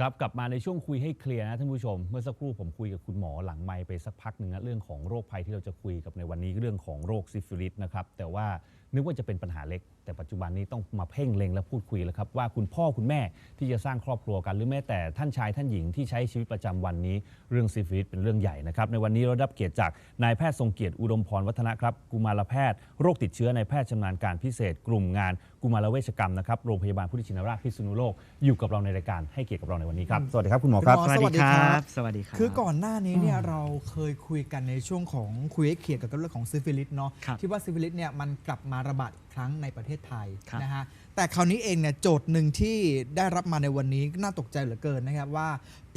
ครับกลับมาในช่วงคุยให้เคลียร์นะท่านผู้ชม เมื่อสักครู่ผมคุยกับคุณหมอหลังไมค์ไปสักพักหนึ่งนะเรื่องของโรคภัยที่เราจะคุยกับในวันนี้เรื่องของโรคซิฟิลิสนะครับแต่ว่านึกว่าจะเป็นปัญหาเล็ก แต่ปัจจุบันนี้ต้องมาเพ่งเล็งและพูดคุยแล้วครับว่าคุณพ่อคุณแม่ที่จะสร้างครอบครัวกัน หรือแม้แต่ท่านชายท่านหญิงที่ใช้ชีวิตประจำวันนี้ เรื่องซิฟิลิสเป็นเรื่องใหญ่นะครับในวันนี้เราได้รับเกียรติจากนายแพทย์ทรงเกียรติอุดมพรวัฒนะครับกุมารแพทย์โรคติดเชื้อในแพทย์ชำนาญการพิเศษ กลุ่มงานกุมารเวชกรรมนะครับโรงพยาบาลพุทธชินราชพิษณุโลกอยู่กับเราในรายการให้เกียรติกับเราในวันนี้ครับสวัสดีครับคุณหมอครับคุณหมอสวัสดีครับสวัสดีครับคือก่อนหน้านี้เนี่ยเราเคยคุยกันในช่วงของคุยให้เคลียร์เกี่ยวกับเรื่องของซิฟิลิสเนาะครับที่ว่าซิฟิลิสเนี่ยมันกลับมาระบาดอีกครั้งในประเทศไทยครับนะฮะแต่คราวนี้เองเนี่ยโจทย์หนึ่งที่ได้รับมาในวันนี้น่าตกใจเหลือเกินนะครับว่า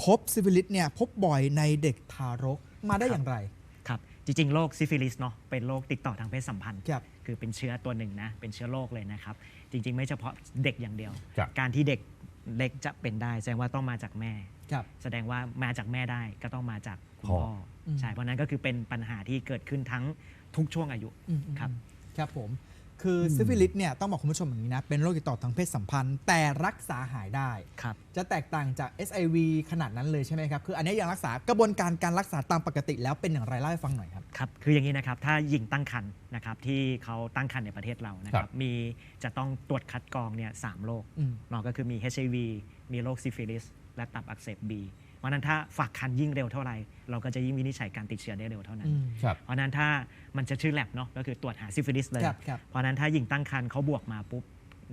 พบซิฟิลิสเนี่ยพบบ่อยในเด็กทารกมาได้อย่างไรครับจริงๆโรคซิฟิลิสเนาะเป็นโรคติดต่อทางเพศสัมพันธ์ครับคือเป็นเชื้อตัวหนึ่งนะเป็นเชื้อโรคเลยนะครับ จริง ๆ ไม่เฉพาะเด็กอย่างเดียวครับการที่เด็กเล็กจะเป็นได้แสดงว่าต้องมาจากแม่ครับแสดงว่ามาจากแม่ได้ก็ต้องมาจากคุณพ่อพ่ออมใช่เพราะนั้นก็คือเป็นปัญหาที่เกิดขึ้นทั้งทุกช่วงอายุอืมครับครับผม คือซิฟิลิสเนี่ยต้องบอกคุณผู้ชมอย่างนี้นะ เป็นโรคติดต่อทางเพศสัมพันธ์ แต่รักษาหายได้ ครับ จะแตกต่างจาก SIV ขนาดนั้นเลยใช่ไหมครับ คืออันนี้ยังรักษากระบวนการการรักษาตามปกติแล้วเป็นอย่างไรเล่าให้ฟังหน่อยครับ ครับ คืออย่างนี้นะครับ ถ้าหญิงตั้งครรภ์นะครับที่เขาตั้งครรภ์ในประเทศเรานะคครัรับบ มีจะต้องตรวจคัดกรองเนี่ยสามโรคอืม เนาะก็คือมี HIV มีโรคซิฟิลิสและตับอักเสบบี เพราะฉะนั้นถ้าฝากคันยิ่งเร็วเท่าไหร่เราก็จะยิ่งวินิจฉัยการติดเชื้อได้เร็วเท่านั้นอืมครับ เพราะฉะนั้นถ้ามันจะชื่อแลบเนาะก็คือตรวจหาซิฟิลิสเลย ครับครับ เพราะฉะนั้นถ้าหญิงตั้งครรภ์เขาบวกมาปุ๊บ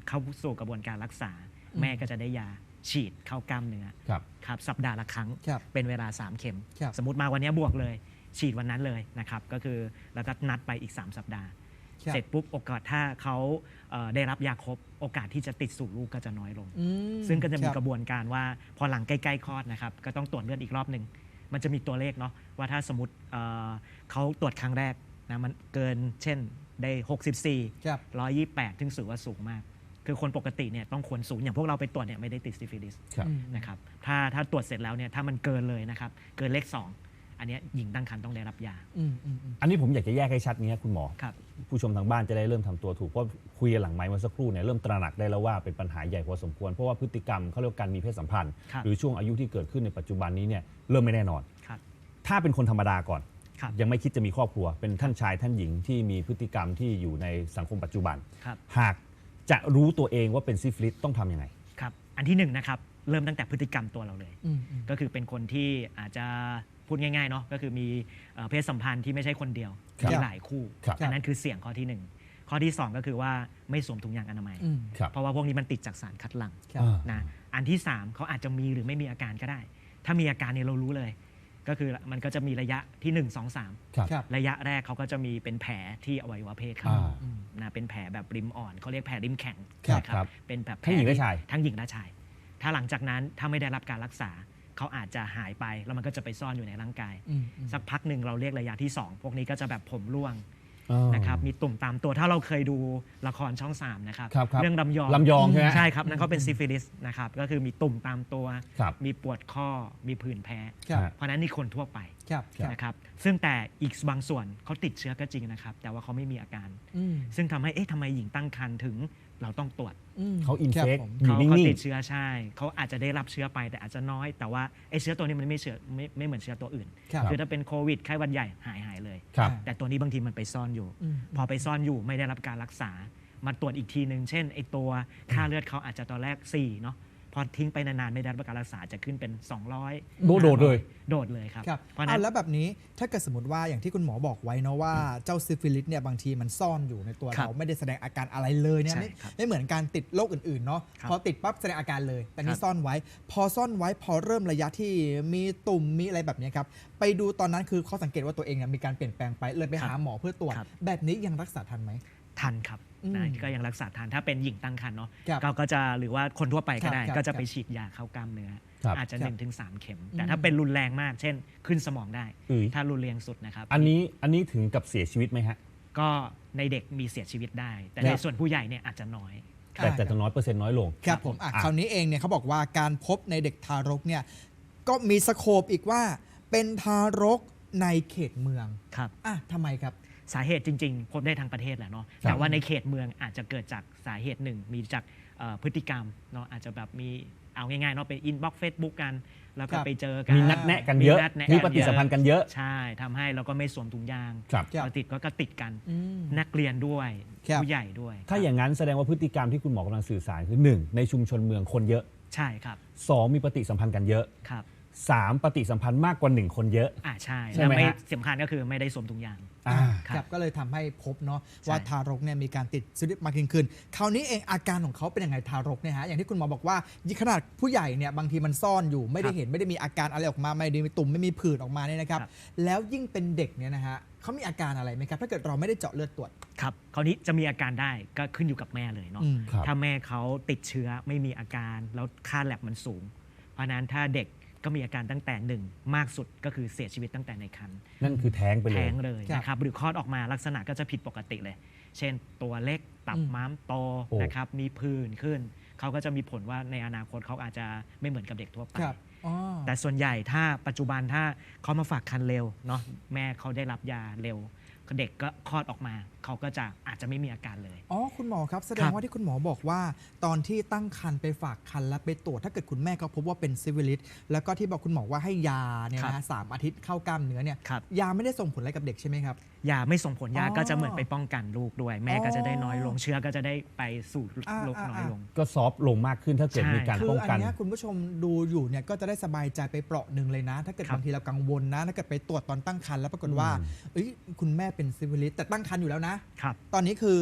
เข้าสู่กระบวนการรักษาอืมแม่ก็จะได้ยาฉีดเข้ากล้ามเนื้อครับ ครับสัปดาห์ละครั้ง ครับ เป็นเวลา 3 เข็ม ครับ สมมติมาวันนี้บวกเลย ฉีดวันนั้นเลยนะครับ ก็คือแล้วก็นัดไปอีก 3 สัปดาห์ ครับ เสร็จปุ๊บโอกาสถ้าเขาเอ่อได้รับยาครบโอกาสที่จะติดสู่ลูกก็จะน้อยลง อืมซึ่งก็จะมีคบ กระบวนการว่าพอหลังใกล้ๆคลอดนะครับ ก็ต้องตรวจเลือดอีกรอบหนึ่งมันจะมีตัวเลขเนาะว่าถ้าสมมติเอ่อเขาตรวจครั้งแรกนะมันเกินเช่นได้ 64 ครับ 128ถึงถือว่าสูงมาก คือคนปกติเนี่ยต้องควรสูงอย่างพวกเราไปตรวจเนี่ยไม่ได้ติดซิฟิลิสครับอืมนะครับถ้าถ้าตรวจเสร็จแล้วเนี่ยถ้ามันเกินเลยนะครับ เกินเลข 2 อันเนี้ยหญิงตั้งครรภ์ต้องได้รับยา อืมอืมอืม อันนี้ผมอยากจะแยกให้ชัดนี้คุณหมอ ครับ ผู้ชมทางบ้านจะได้เริ่มทำตัวถูก เพราะคุยกันหลังไมค์เมื่อสักครู่เนี่ยเริ่มตระหนักได้แล้วว่าเป็นปัญหาใหญ่พอสมควร เพราะว่าพฤติกรรมเขาเรียกว่าการมีเพศสัมพันธ์ ครับ หรือช่วงอายุที่เกิดขึ้นในปัจจุบันนี้เนี่ยเริ่มไม่แน่นอน ครับ ถ้าเป็นคนธรรมดาก่อน ครับ ยังไม่คิดจะมีครอบครัว เป็นท่านชายท่านหญิงที่มีพฤติกรรมที่อยู่ในสังคมปัจจุบัน ครับ หากจะรู้ตัวเองว่าเป็นซิฟิลิสต้องทำยังไง ครับ อันที่หนึ่งนะครับ เริ่มตั้งแต่พฤติกรรมตัวเราเลย อืมอืม ก็คือเป็นคนที่อาจจะ พูดง่ายๆเนาะก็คือมีเอ่อเพศสัมพันธ์ที่ไม่ใช่คนเดียวครับมีหลายคู่ครับ อันนั้นคือเสี่ยงข้อที่หนึ่งข้อที่สองก็คือว่าไม่สวมถุงยางอนามัย อืม ครับ เพราะว่าพวกนี้มันติดจากสารคัดหลั่งครับ อ่า นะอันที่สามเขาอาจจะมีหรือไม่มีอาการก็ได้ ถ้ามีอาการเนี่ยเรารู้เลย ก็คือมันก็จะมีระยะที่ 1 2 3 ครับ ครับ ระยะแรกเขาก็จะมีเป็นแผลที่อวัยวะเพศครับอ่าอืมนะเป็นแผลแบบริมอ่อนเขาเรียกแผลริมแข็งครับนะครับ เป็นแบบทั้งหญิงและแผชาย ทั้งหญิงและชาย ถ้าหลังจากนั้นถ้าไม่ได้รับการรักษา เขาอาจจะหายไปแล้วมันก็จะไปซ่อนอยู่ในร่างกาย อืมอืมสักพักหนึ่งเราเรียกระยะที่ 2 พวกนี้ก็จะแบบผมร่วงอ๋อ นะครับมีตุ่มตามตัวถ้าเราเคยดูละครช่อง3นะครับครับครับเรื่องลำยองลำยองใช่ไหมใช่ครับนั่นเขาเป็นซิฟิลิสนะครับก็คือมีตุ่มตามตัว ครับมีปวดข้อมีผื่นแพ้ ครับฮะเพราะฉะนั้นนี่คนทั่วไปครับครับ นะครับซึ่งแต่อีกบางส่วนเขาติดเชื้อก็จริงนะครับ แต่ว่าเขาไม่มีอาการอืมซึ่งทำให้เอ๊ะทำไมหญิงตั้งครรภ์ถึงเราต้องตรวจอืมเขาอินครับเฟกผมอยู่เขานิ่เขางติดเชื้อใช่ เขาอาจจะได้รับเชื้อไปแต่อาจจะน้อย แต่ว่าไอ้เชื้อตัวนี้มันไม่เชื้อไม่ไม่เหมือนเชื้อตัวอื่นครับคือถ้าเป็นโควิดไข้หวัดใหญ่หายหายเลยๆครับแต่ตัวนี้บางทีมันไปซ่อนอยู่อืมพอไปซ่อนอยู่ไม่ได้รับการรักษามาตรวจอีกทีหนึ่งเช่นไอตัวค่าเลือดเขาอาจจะตอนแรก4เนาะ พอทิ้งไปนานๆไม่ได้รับการรักษาจะขึ้นเป็น 200 โดดโดดเลย โดดเลยครับครับเพราะฉะเอานั้นแล้วแบบนี้ถ้าเกิดสมมติว่าอย่างที่คุณหมอบอกไว้เนาะว่าเจ้าซิฟิลิสเนี่ยบางทีมันซ่อนอยู่ในตัวครับเราไม่ได้แสดงอาการอะไรเลยเนี่ยใช่ไม่ครับไม่เหมือนการติดโรคอื่นๆเนาะครับพอติดปั๊บแสดงอาการเลย แต่คนี่รับซ่อนไว้ พอซ่อนไว้พอเริ่มระยะที่มีตุ่มมีอะไรแบบเนี้ยครับไปดูตอนนั้นคือเขาสังเกตว่าตัวเองเนี่ยมีการเปลี่ยนแปลงไปเลยไปหาหมอเพื่อตรวจครับแบบนี้ยังรักษาทันไหม ทันครับอืมนะก็ยังรักษาทันถ้าเป็นหญิงตั้งครรภ์เนาะครับก็ก็จะหรือว่าคนทั่วไปก็ได้ครับก็จะครับไปฉีดยาเข้ากล้ามเนื้อครับอาจจะครับ1นถึงสเข็มอืมแต่ถ้าเป็นรุนแรงมาก เช่น ขึ้นสมองได้อือถ้ารุนแรงสุดนะครับ อันนี้อันนี้ถึงกับเสียชีวิตไหมฮะ ก็ในเด็กมีเสียชีวิตได้ แต่ครัในบส่วนผู้ใหญ่เนี่ยอาจจะน้อยแต่แต่จะน้อยเปอร์เซ็นต์น้อยลงครับผมอะอะคราวนี้เองเนี่ยเขาบอกว่าการพบในเด็กทารกเนี่ยก็มีสโคปอีกว่าเป็นทารกในเขตเมืองครับอะทำไมครับ สาเหตุจริง ๆ พบได้ทั้งประเทศแหละเนาะครับแต่ว่าในเขตเมืองอาจจะเกิดจากสาเหตุหนึ่ง มีจากเอ่อพฤติกรรมเนาะอาจจะแบบมีเอาง่ายๆเนาะไปอินบ็อกเฟซบุ๊กกัน แล้วก็ครับไปเจอกันมีนัดแนะกันเยอะมีนัดแนะมีปฏิสัมพันธ์กันเยอะใช่ทำให้เราก็ไม่สวมถุงยางครับครับพอติดก็ก็ติดกันอืมนักเรียนด้วยครับผู้ใหญ่ด้วย ถ้าครับอย่างนั้นแสดงว่าพฤติกรรมที่คุณหมอกำลังสื่อสารคือ1ในชุมชนเมืองคนเยอะใช่ครับ2มีปฏิสัมพันธ์กันเยอะครับ3ปฏิสัมพันธ์มากกว่า1คนเยอะอ่าใช่ใช่แล้วไหมไม่ฮะสำคัญก็คือไม่ได้สวมถุงยางอ่า ครับครับก็เลยทำให้พบเนาะใช่ว่าทารกเนี่ยมีการติดซิลิสมากยิ่งขึ้น คราวนี้เองอาการของเขาเป็นยังไงทารกเนี่ยฮะอย่างที่คุณหมอบอกว่าขนาดผู้ใหญ่เนี่ยบางทีมันซ่อนอยู่ไม่ได้เห็นไม่ได้มีอาการอะไรออกมาไม่ได้มีตุ่มไม่มีผื่นออกมาเนี่ยนะครับครับแล้วยิ่งเป็นเด็กเนี่ยนะฮะเขามีอาการอะไรไหมครับ ถ้าเกิดเราไม่ได้เจาะเลือดตรวจครับคราวนี้จะมีอาการได้ก็ขึ้นอยู่กับแม่เลยเนาะอืมครับถ้าแม่เขาติดเชื้อไม่มีอาการ แล้วค่าแลบมันสูง เพราะฉะนั้นถ้าเด็ก ก็มีอาการตั้งแต่หนึ่งมากสุดก็คือเสียชีวิตตั้งแต่ในครรภ์นั่นคือแท้งไปเลยแท้งเลยครับนะครับหรือคลอดออกมาลักษณะก็จะผิดปกติเลย เช่นตัวเล็กตับอืมม้ามโตโอ้นะครับมีผื่นขึ้น เขาก็จะมีผลว่าในอนาคตเขาอาจจะไม่เหมือนกับเด็กทั่วไปครับอ๋อแต่ส่วนใหญ่ถ้าปัจจุบันถ้าเขามาฝากคันเร็วเนาะแม่เขาได้รับยาเร็วเด็กก็คลอดออกมา เขาก็จะอาจจะไม่มีอาการเลย อ๋อ คุณหมอครับ แสดครังบว่าที่คุณหมอบอกว่า ตอนที่ตั้งครรภ์ไปฝากครรภ์และไปตรวจถ้าเกิดคุณแม่เขาพบว่าเป็นซิฟิลิสแล้วก็ที่บอกคุณหมอว่าให้ยาเนี่ยนะฮะสามอาทิตย์เข้ากล้ามเนื้อเนี่ยครับยาไม่ได้ส่งผลอะไรกับเด็กใช่ไหมครับยาไม่ส่งผลยาอ๋อก็จะเหมือนไปป้องกันลูกด้วย แม่ก็จะได้น้อยลงอ๋อเชื้อก็จะได้ไปสู่อ่าลูกอ่าน้อยลง ก็ซอฟต์ลงมากขึ้นถ้าเกิดใช่มีการคือป้องอันกันเนี้ยคุณผู้ชมดูอยู่เนี่ยก็จะได้สบายใจไปเปราะหนึ่งเลยนะ ถ้าเกิดครับบางทีเรากังวลนะถ้าเกิดไปตรวจตอนตั้งครรภ์แล้วปรากฏว่าอืมเอ้ยคุณแม่เป็นซิฟิลิสแต่ตั้งครรภ์อยู่แล้วนะครับ ตอนนี้คือ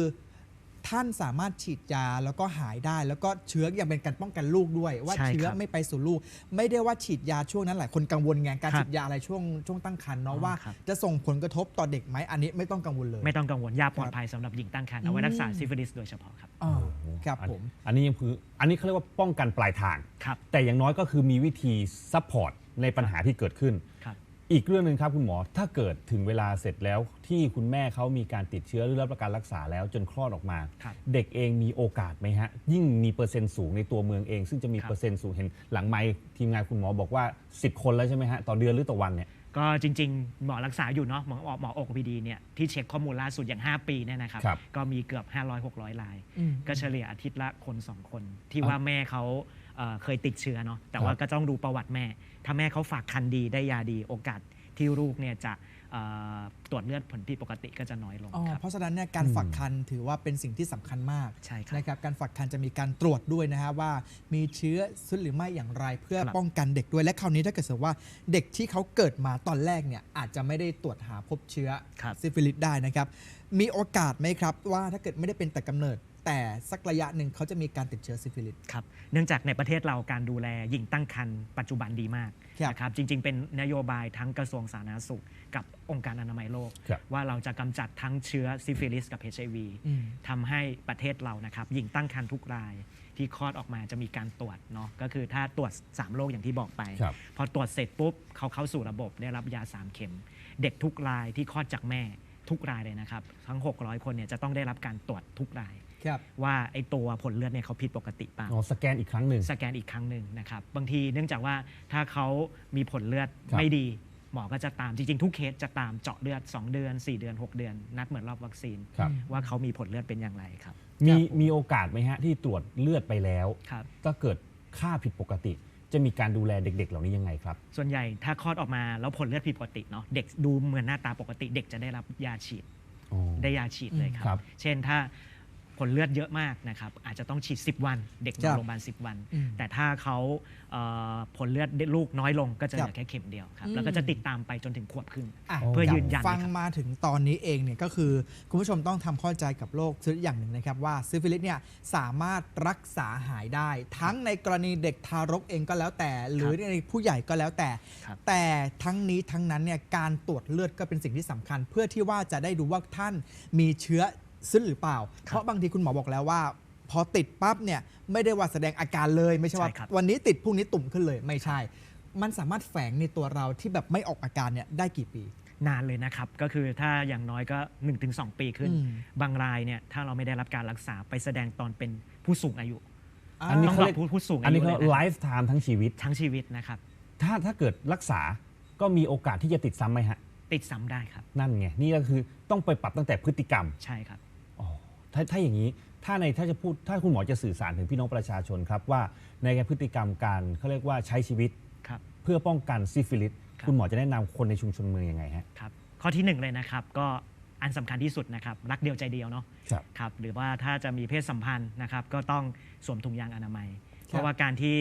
ท่านสามารถฉีดยาแล้วก็หายได้ แล้วก็เชื้อยังเป็นการป้องกันลูกด้วย ว่าใช่เชื้อครับไม่ไปสู่ลูก ไม่ได้ว่าฉีดยาช่วงนั้นหลายคนกังวลไงการครับฉีดยาอะไรช่วงช่วงตั้งครรภ์เนาะอ๋อว่า ครับ จะส่งผลกระทบต่อเด็กไหมอันนี้ไม่ต้องกังวลเลย ไม่ต้องกังวลยาปลอดภัยสำหรับหญิงตั้งครรภ์เอาไว้รักษาอืมซิฟิลิสโดยเฉพาะครับอ่าครับอันผม อันนี้ยังคืออันนี้เขาเรียกว่าป้องกันปลายทาง ครับ แต่อย่างน้อยก็คือมีวิธีซัพพอร์ตในปัญหาที่เกิดขึ้น ครับ อีกเรื่องหนึ่งครับคุณหมอ ถ้าเกิดถึงเวลาเสร็จแล้วที่คุณแม่เขามีการติดเชื้อหรือรับประการรักษาแล้วจนคลอดออกมา ครับ เด็กเองมีโอกาสไหมฮะ ยิ่งมีเปอร์เซ็นต์สูงในตัวเมืองเอง ซึ่งจะมีครับ เปอร์เซ็นต์สูงเห็นหลังไมค์ทีมงานคุณหมอบอกว่า 10 คนแล้วใช่ไหมฮะ ต่อเดือนหรือต่อวันเนี่ย ก็จริงๆ หมอรักษาอยู่เนาะหมอหมอโอพีดีเนี่ยที่เช็คข้อมูลล่าสุดอย่าง 5 ปีเนี่ยนะครับ ครับ ก็มีเกือบ 500-600 ราย อืม ก็เฉลี่ยอาทิตย์ละคน 2 คน ที่อะว่าแม่เขา เอ่อเคยติดเชื้อเนาะแต่ครับว่าก็ต้องดูประวัติแม่ ถ้าแม่เขาฝากคันดีได้ยาดีโอกาสที่ลูกเนี่ยจะเอ่อตรวจเลือดผลผิดปกติก็จะน้อยลงอ๋อครับเพราะฉะนั้นเนี่ยการอืมฝักคันถือว่าเป็นสิ่งที่สำคัญมากใช่ครับนะครับการฝักคันจะมีการตรวจด้วยนะฮะว่ามีเชื้อซึหรือไม่อย่างไรเพื่อครับป้องกันเด็กด้วยและคราวนี้ถ้าเกิดสมมติว่าเด็กที่เขาเกิดมาตอนแรกเนี่ยอาจจะไม่ได้ตรวจหาพบเชื้อครับซิฟิลิสได้นะครับมีโอกาสไหมครับว่าถ้าเกิดไม่ได้เป็นแต่กำเนิด แต่สักระยะหนึ่งเขาจะมีการติดเชื้อซิฟิลิส ครับเนื่องจากในประเทศเราการดูแลหญิงตั้งครรภ์ปัจจุบันดีมากครับ นะครับจริง ๆ เป็นนโยบายทั้งกระทรวงสาธารณสุข กับองค์การอนามัยโลก ครับ ว่าเราจะกำจัดทั้งเชื้อซิฟิลิสกับ HIV อืม ทำให้ประเทศเรานะครับหญิงตั้งครรภ์ทุกรายที่คลอดออกมาจะมีการตรวจเนาะก็คือถ้าตรวจ 3 โรคอย่างที่บอกไป ครับ พอตรวจเสร็จปุ๊บเขาเข้าสู่ระบบได้รับยา 3 เข็ม เด็กทุกรายที่คลอดจากแม่ทุกรายเลยนะครับ ทั้ง 600 คนเนี่ยจะต้องได้รับการตรวจทุกรายครับ ว่าไอตัวผลเลือดเนี่ยเขาผิดปกติเปล่าอ๋อสแกนอีกครั้งหนึ่งสแกนอีกครั้งหนึ่งนะครับบางทีเนื่องจากว่าถ้าเขามีผลเลือดครับไม่ดี หมอก็จะตามจริงๆ ทุกเคสจะตามเจาะเลือด 2 เดือน 4 เดือน 6 เดือน นัดเหมือนรอบวัคซีนครับว่าเขามีผลเลือดเป็นอย่างไรครับ มีมีโอกาสไหมฮะที่ตรวจเลือดไปแล้วครับก็เกิดค่าผิดปกติจะมีการดูแลเด็ก ๆ เหล่านี้ยังไงครับ ส่วนใหญ่ถ้าคลอดออกมาแล้วผลเลือดผิดปกติเนาะเด็กดูเหมือนหน้าตาปกติ เด็กจะได้รับยาฉีดอ๋อได้ยาฉีดเลยครัครับเช่นถ้า ผลเลือดเยอะมากนะครับอาจจะต้องฉีด 10 วัน เด็กนครัอนบโรงพยาบาล 10 วัน อืมแต่ถ้าเขาเอ่อผลเลือดลูกน้อยลงก็จะเหครัลืบอแค่เข็มเดียวครับอืมแล้วก็จะติดตามไปจนถึงขวบครึ่งอะเพื่อยืนยันฟังนะครับ มาถึงตอนนี้เองเนี่ยก็คือ คุณผู้ชมต้องทำเข้าใจกับโรคซิฟิลิสอย่างหนึ่งนะครับ ว่าซิฟิลิสเนี่ยสามารถรักษาหายได้ ทั้งในกรณีเด็กทารกเองก็แล้วแต่ หรือในผู้ใหญ่ก็แล้วแต่ ครับ แต่ทั้งนี้ทั้งนั้นเนี่ยการตรวจเลือดก็เป็นสิ่งที่สำคัญ เพื่อที่ว่าจะได้ดูว่าท่านมีเชื้อ ซึหรือเปล่า เพราะบางทีคุณหมอบอกแล้วว่า พอติดปั๊บเนี่ยไม่ได้ว่าแสดงอาการเลยไม่ใช่ว่า ใช่ครับ วันนี้ติดพรุ่งนี้ตุ่มขึ้นเลยไม่ใช่ มันสามารถแฝงในตัวเราที่แบบไม่ออกอาการเนี่ยได้กี่ปี นานเลยนะครับ ก็คือถ้าอย่างน้อยก็ 1-2 ปีขึ้น อืม บางรายเนี่ยถ้าเราไม่ได้รับการรักษาไปแสดงตอนเป็นผู้สูงอายุ อันนี้ ต้องเขาบอเรียก กผู้ผู้สูงอัอานนี้ยุเลเขายไลนะฟ์ไทม์ทั้งชีวิต ทั้งชีวิตนะครับ ถ้าถ้าเกิดรักษาก็มีโอกาสที่จะติดซ้ำไหมฮะ ติดซ้ำได้ครับ นั่นไง นี่ก็คือต้องไปปรับตั้งแต่พฤติกรรม ใช่ครับอ๋อ ถ้าถ้าอย่างนี้ถ้าในถ้าจะพูดถ้าคุณหมอจะสื่อสารถึงพี่น้องประชาชนครับว่าในพฤติกรรมการเขาเรียกว่าใช้ชีวิต ครับ เพื่อป้องกันซิฟิลิสครับ คุณหมอจะแนะนำคนในชุมชนเมืองยังไงฮะ ครับ ข้อที่หนึ่งเลยนะครับ ก็อันสำคัญที่สุดนะครับ รักเดียวใจเดียวเนาะ ครับ ครับหรือว่าถ้าจะมีเพศสัมพันธ์นะครับก็ต้องสวมถุงยางอนามัย เพราะว่าการที่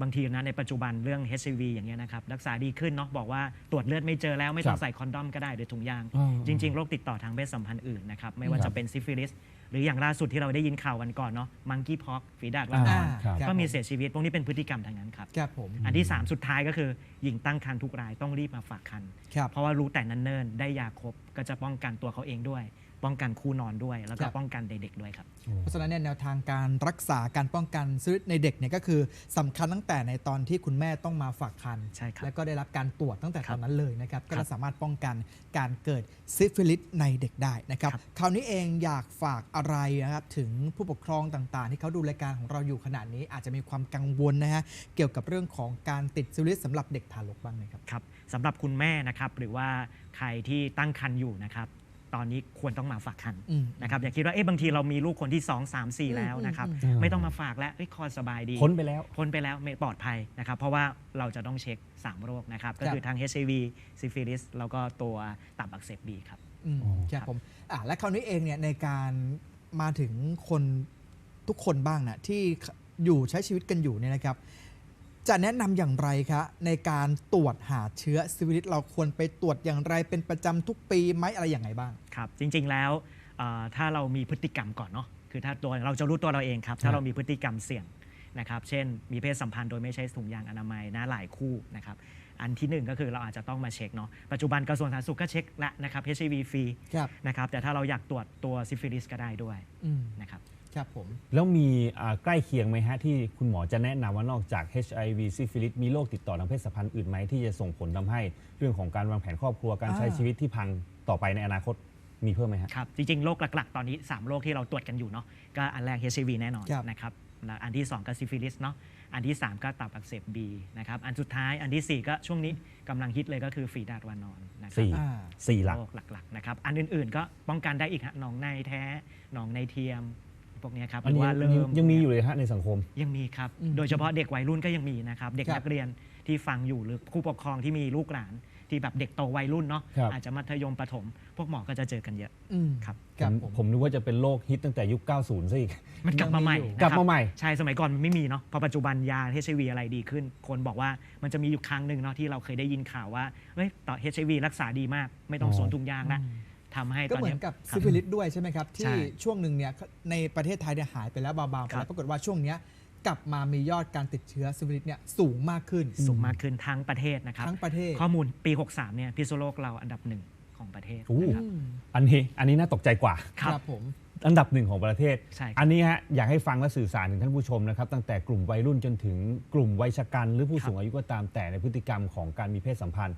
บางทีนะในปัจจุบันเรื่อง HIV อย่างเงี้ยนะครับรักษาดีขึ้นเนาะบอกว่าตรวจเลือดไม่เจอแล้วไม่ต้อครังบใส่คอนดอมก็ได้หรือถุงยางอืมจริง ๆโรคติดต่อทางเพศสัมพันธ์อื่นนะครับไม่ว่าครับจะเป็นซิฟิลิส หรืออย่างล่าสุดที่เราได้ยินข่าวกันก่อนเนาะมังกี้พ็อกฝีดาดวัณอ่าอนครับ ก็มีเสียชีวิตพวกนี้เป็นพฤติกรรมทางนั้นครับ ครับผมอันที่ 3 สุดท้ายก็คือหญิงตั้งครรภ์ทุกรายต้องรีบมาฝากครรภ์ครับ เพราะว่ารู้แต่นั้นเนิ่นๆได้ยาครบก็จะป้องกันตัวเขาเองด้วย ป้องกันคู่นอนด้วย แล้วก็ครับ ป้องกันเด็กๆด้วยครับ เพราะฉะนั้นเนี่ยแนวทางการรักษาการป้องกันซีฟิลิสในเด็กเนี่ยก็คือสำคัญตั้งแต่ในตอนที่คุณแม่ต้องมาฝากครรภ์ใช่ครับแล้วก็ได้รับการตรวจตั้งแต่ครัตบอนนั้นเลยนะครับ ก็ครัจะบสามารถป้องกันการเกิดซิฟิลิสในเด็กได้นะครับ ครับ คราวนี้เองอยากฝากอะไรนะครับถึงผู้ปกครองต่างๆ ที่เขาดูรายการของเราอยู่ขนาดนี้ อาจจะมีความกังวลนะฮะเกี่ยวกับเรื่องของการติดซิฟิลิสสำหรับเด็กทารกบ้างไหมครับ ครับสำหรับคุณแม่นะครับหรือว่าใครที่ตั้งครรภ์อยู่นะครับ ตอนนี้ควรต้องมาฝากครรภ์อืมนะครับอย่าคิดว่าเอ๊ะบางทีเรามีลูกคนที่ 2 3 4 แล้วนะครับอืมไม่ต้องมาฝากแล้วเอ้ยคลอดสบายดีพ้นไปแล้วพ้นไปแล้วไม่ปลอดภัยนะครับเพราะว่าเราจะต้องเช็ค 3 โรคนะครับก็คือทั้ง HIV ซิฟิลิสแล้วก็ตัวตับอักเสบบีครับอืมอ๋อครับผมอะและคราวนี้เองเนี่ยในการมาถึงคนทุกคนบ้างนะที่อยู่ใช้ชีวิตกันอยู่เนี่ยนะครับ จะแนะนำอย่างไรคะในการตรวจหาเชื้อซิฟิลิสเราควรไปตรวจอย่างไรเป็นประจำทุกปีไหมอะไรอย่างไรบ้างครับจริงๆแล้วเอ่อถ้าเรามีพฤติกรรมก่อนเนาะคือถ้าตัวเราจะรู้ตัวเราเองครับ ถ้าเรามีพฤติกรรมเสี่ยงนะครับ เช่น มีเพศสัมพันธ์โดยไม่ใช้ถุงยางอนามัยนะหลายคู่นะครับอันที่หนึ่งก็คือเราอาจจะต้องมาเช็คเนาะปัจจุบันกระทรวงสาธารณสุขก็เช็คแล้วนะครับ HIV ฟรีครับนะครับแต่ถ้าเราอยากตรวจตัวซิฟิลิสก็ได้ด้วยอืมนะครับ ครับผม แล้วมีอ่าใกล้เคียงไหมฮะที่คุณหมอจะแนะนำว่านอกจาก HIV ซิฟิลิสมีโรคติดต่อทางเพศสัมพันธ์อื่นไหมที่จะส่งผลทำให้เรื่องของการวางแผนครอบครัวการใช้อ่าชีวิตที่พังต่อไปในอนาคตมีเพิ่มไหมฮะครับจริงๆโรคหลัก ๆ ตอนนี้ 3 โรคที่เราตรวจกันอยู่เนาะก็อันแรก HIV แน่นอนครับนะครับแล้วอันที่ 2 ก็ซิฟิลิสเนาะอันที่ 3 ก็ตับอักเสบบีนะครับอันสุดท้ายอันทีสี่4 ก็ช่วงนี้กำลังฮิตเลยก็คือฝีดาดวานอนนะครัสี่อ่าสี่หลักโรคหลักๆนะครับอันอื่นๆ ก็ป้องกันได้อีกฮะหนองในแท้หนองในเทียม พวกเนี้ยครับอันนี้หรือว่าเริ่ยังมยังมีอยู่เลยฮะในสังคม ยังมีครับอืมโดยเฉพาะเด็กวัยรุ่นก็ยังมีนะครับ เด็กครับนักเรียนที่ฟังอยู่หรือผู้ปกครองที่มีลูกหลานที่แบบเด็กโตวัยรุ่นเนาะครับอาจจะมัธยมประถม พวกหมอก็จะเจอกันเยอะอืมครับครับผมผมผมนึกว่าจะเป็นโรคฮิตตั้งแต่ยุค 90ซะอีก มันกลับมาใหม่ยังมีอยู่นะครับกลับมาใหม่ใช่สมัยก่อนมันไม่มีเนาะพอปัจจุบันยา HIV อะไรดีขึ้น คนบอกว่ามันจะมีอยู่ครั้งหนึ่งเนาะที่เราเคยได้ยินข่าวว่าเฮ้ยต่อ HIV รักษาดีมากไม่ต้องอ๋อสวมถุงยางละอืม ทำให้ก็ตอนเหมืเนี้อยนกับครับซิฟิลิสด้วยใช่ไหมครับใช่ที่ช่วงหนึ่งเนี่ยในประเทศไทยเนี่ยหายไปแล้วเบาๆไปครัแล้บวปรากฏว่าช่วงเนี้ยกลับมามียอดการติดเชื้อซิฟิลิสเนี่ยสูงมากขึ้น สูงมากขึ้นทั้งประเทศนะครับทั้งประเทศข้อมูลปี 63เนี่ยพิษณุโลกเราอันดับหนึ่งของประเทศโอ้นะครับอืมอันนี้อันนี้น่าตกใจกว่าครับผมอันดับหนึ่งของประเทศใช่ครับอันนี้ฮะอยากให้ฟังและสื่อสารถึงท่านผู้ชมนะครับ ตั้งแต่กลุ่มวัยรุ่นจนถึงกลุ่มวัยชกันหรือผู้สูงอายุก็ตามแต่ในพฤติกรรมของการมีเพศสัมพันธ์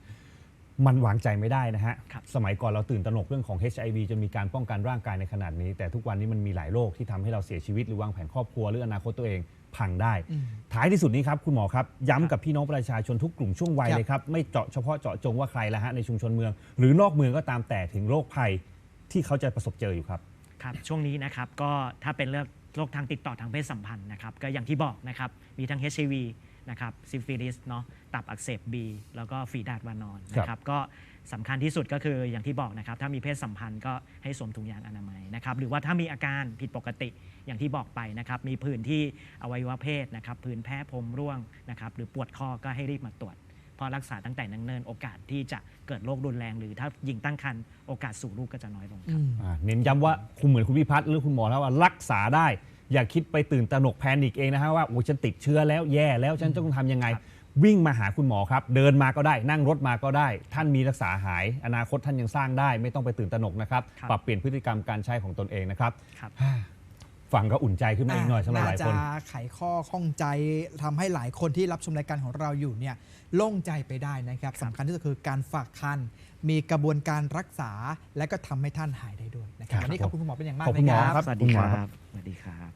มันวางใจไม่ได้นะฮะครับสมัยก่อนเราตื่นตระหนกเรื่องของ HIV จนมีการป้องกันร่างกายในขนาดนี้ แต่ทุกวันนี้มันมีหลายโรคที่ทำให้เราเสียชีวิตหรือวางแผนครอบครัวหรืออนาคตตัวเองพังได้อืมท้ายที่สุดนี้ครับ คุณหมอครับครับย้ำกับพี่น้องประชาชนทุกกลุ่มช่วงวัยครับเลยครับ ไม่เจาะเฉพาะเจาะจงว่าใครละฮะในชุมชนเมือง หรือนอกเมืองก็ตามแต่ถึงโรคภัยที่เขาจะประสบเจออยู่ครับครับช่วงนี้นะครับก็ถ้าเป็นเรื่องโรคทางติดต่อทางเพศสัมพันธ์นะครับก็อย่างที่บอกนะครับมีทั้ง HIV นะครับซิฟิลิสเนาะตับอักเสบบีแล้วก็ฝีดาดวานอนนะครับก็สำคัญที่สุดก็คืออย่างที่บอกนะครับ ถ้ามีเพศสัมพันธ์ก็ให้สวมถุงยางอนามัยนะครับหรือว่าถ้ามีอาการผิดปกติอย่างที่บอกไปนะครับ มีผื่นที่อวัยวะเพศนะครับผื่นแพ้ผมร่วงนะครับหรือปวดข้อก็ให้รีบมาตรวจเพราะรักษาตั้งแต่เนิ่นๆโอกาสที่จะเกิดโรครุนแรง หรือถ้าหญิงตั้งครรภ์โอกาสสู่ลูกก็จะน้อยลงครับอืมอ่าเน้นย้ำว่าคุณเหมือนคุณพิพัฒน์หรือคุณหมอแล้วว่ารักษาได้ อย่าคิดไปตื่นตระหนกแพนิกเองนะฮะว่าโอ้ฉันติดเชื้อแล้วแย่แล้วฉันต้องทำยังไงครับวิ่งมาหาคุณหมอครับ เดินมาก็ได้ นั่งรถมาก็ได้ ท่านมีรักษาหาย อนาคตท่านยังสร้างได้ ไม่ต้องไปตื่นตระหนกนะครับครับปรับเปลี่ยนพฤติกรรมการใช้ของตนเองนะครับครับ ฟังก็อุ่นใจขึ้นมาอีกหน่อยสำหรับหลายคนน่าจะไขข้อข้องใจทำให้หลายคนที่รับชมรายการของเราอยู่เนี่ยโล่งใจไปได้นะครับครับสำคัญที่สุดคือการฝากคันมีกระบวนการรักษาและก็ทำให้ท่านหายได้ด้วยนะครับครับวันนี้ขอบคุณคุณหมอเป็นอย่างมากขอบคุณหมอนะคครัรับสวัสดีคุณหคมอรัครับบสวัสดีครับ